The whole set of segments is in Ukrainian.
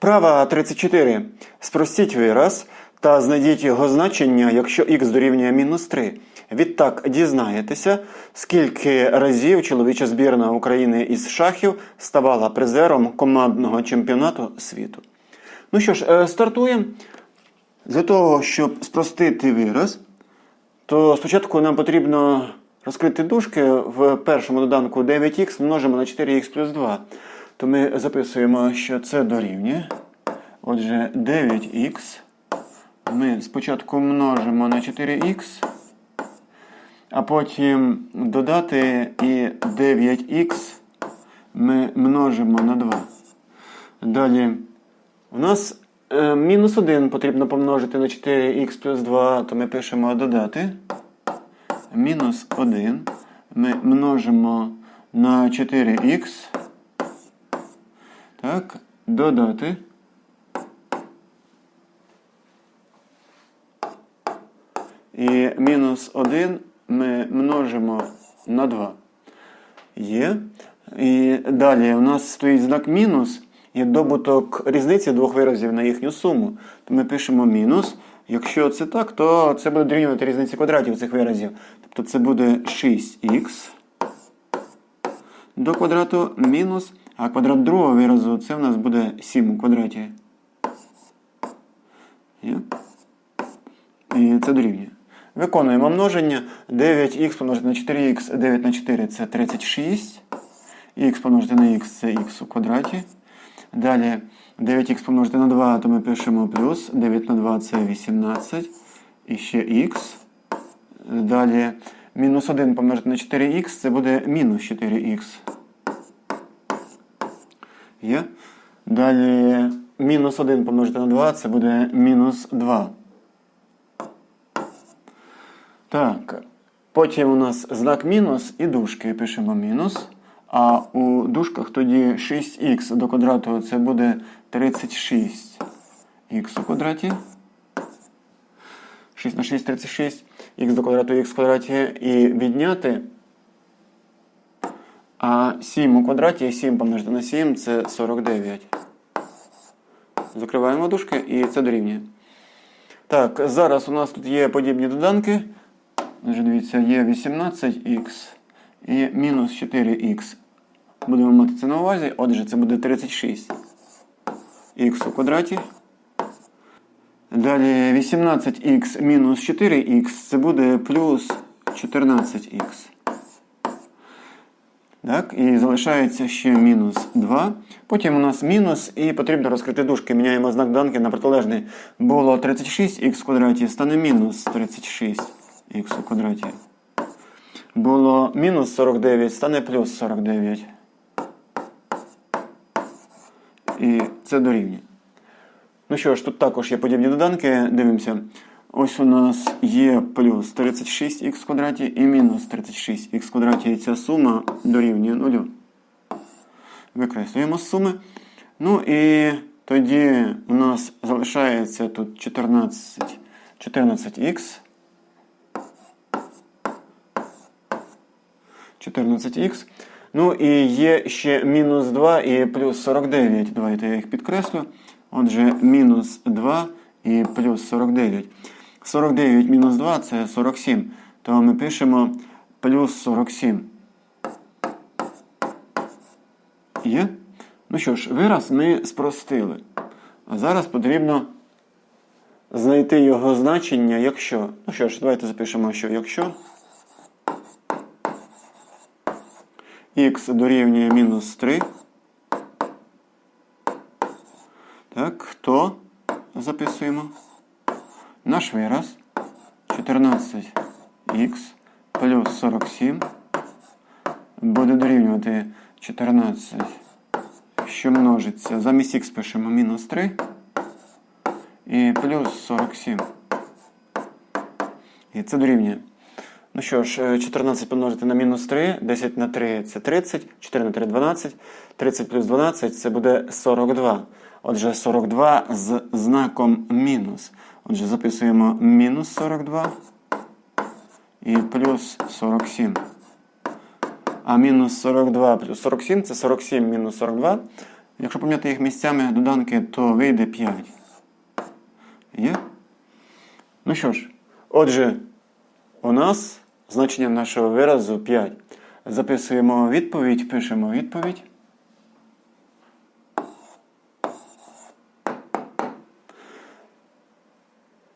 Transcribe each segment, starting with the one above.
Вправа 34. Спростіть вираз та знайдіть його значення, якщо х дорівнює мінус 3. Відтак дізнаєтеся, скільки разів чоловіча збірна України із шахів ставала призером командного чемпіонату світу. Ну що ж, е, стартуємо. Для того, щоб спростити вираз, то спочатку нам потрібно розкрити дужки в першому доданку 9х множимо на 4х плюс 2. То ми записуємо, що це дорівнює. Отже, 9х ми спочатку множимо на 4х, а потім додати і 9х ми множимо на 2. Далі у нас е, мінус 1 потрібно помножити на 4х плюс 2, то ми пишемо додати. Мінус 1 ми множимо на 4х. Так, додати. І мінус 1 ми множимо на 2. Є. І далі у нас стоїть знак мінус і добуток різниці двох виразів на їхню суму. То ми пишемо мінус. Якщо це так, то це буде дорівнювати різниці квадратів цих виразів. Тобто це буде 6х до квадрату мінус, а квадрат другого виразу це в нас буде 7 у квадраті. І це дорівнює. Виконуємо множення. 9х помножити на 4х, 9 на 4 це 36. Х помножити на х це х у квадраті. Далі 9х помножити на 2, то ми пишемо плюс. 9 на 2 це 18. І ще х. Далі мінус 1 помножити на 4х, це буде мінус 4х. Є. Далі мінус 1 помножити на 2, це буде мінус 2. Так. Потім у нас знак мінус і дужки. Пишемо мінус. А у дужках тоді 6х до квадрату це буде 36х у квадраті. 6 на 6 36, х до квадрату х в квадраті і відняти. А 7 у квадраті 7 помножити на 7 це 49. Закриваємо дужки і це дорівнює. Так, зараз у нас тут є подібні доданки. Дивіться, є 18х і мінус 4х. Будемо мати це на увазі. Отже, це буде 36х у квадраті. Далі 18х мінус 4х це буде плюс 14х. Так, І залишається ще мінус 2. Потім у нас мінус, і потрібно розкрити дужки. Міняємо знак данки на протилежний. Було 36х в квадраті, стане мінус 36х у квадраті. Було мінус 49, стане плюс 49. І це дорівнює. Ну що ж, тут також є подібні доданки. Дивимося. Ось у нас є плюс 36х в квадраті і мінус 36х в квадраті. І ця сума дорівнює 0. Викреслюємо суми. Ну і тоді у нас залишається тут 14, 14х. 14х. Ну і є ще мінус 2 і плюс 49. Давайте я їх підкреслю. Отже, мінус 2 і плюс 49. 49 мінус 2 це 47. То ми пишемо плюс 47. Є? Ну що ж, вираз ми спростили. А зараз потрібно знайти його значення, якщо. Ну що ж, давайте запишемо, що якщо х дорівнює мінус 3. Так, то записуємо наш вираз 14х плюс 47 буде дорівнювати 14, що множиться. Замість х пишемо мінус 3 і плюс 47. І це дорівнює. Ну що ж, 14 помножити на мінус 3, 10 на 3 це 30, 4 на 3 12, 30 плюс 12 це буде 42. Отже, 42 з знаком мінус. Отже, записуємо мінус 42 і плюс 47. А мінус 42 плюс 47 це 47 мінус 42. Якщо поміняти їх місцями доданки, то вийде 5. Є? Ну що ж, отже, у нас значення нашого виразу 5. Записуємо відповідь, пишемо відповідь.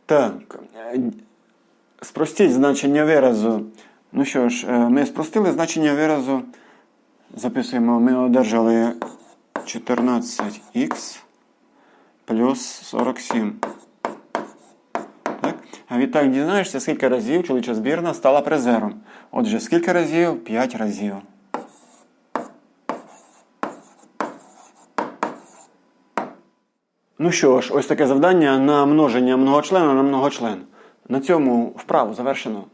Так. Спростіть значення виразу. Ну що ж, е, ми спростили значення виразу. Записуємо, ми одержали 14х плюс 47. Так? А відтак дізнаєшся, скільки разів чоловіча збірна стала призером. Отже, скільки разів? 5 разів. Ну що ж, ось таке завдання на множення многочлена на многочлен. На цьому вправу завершено.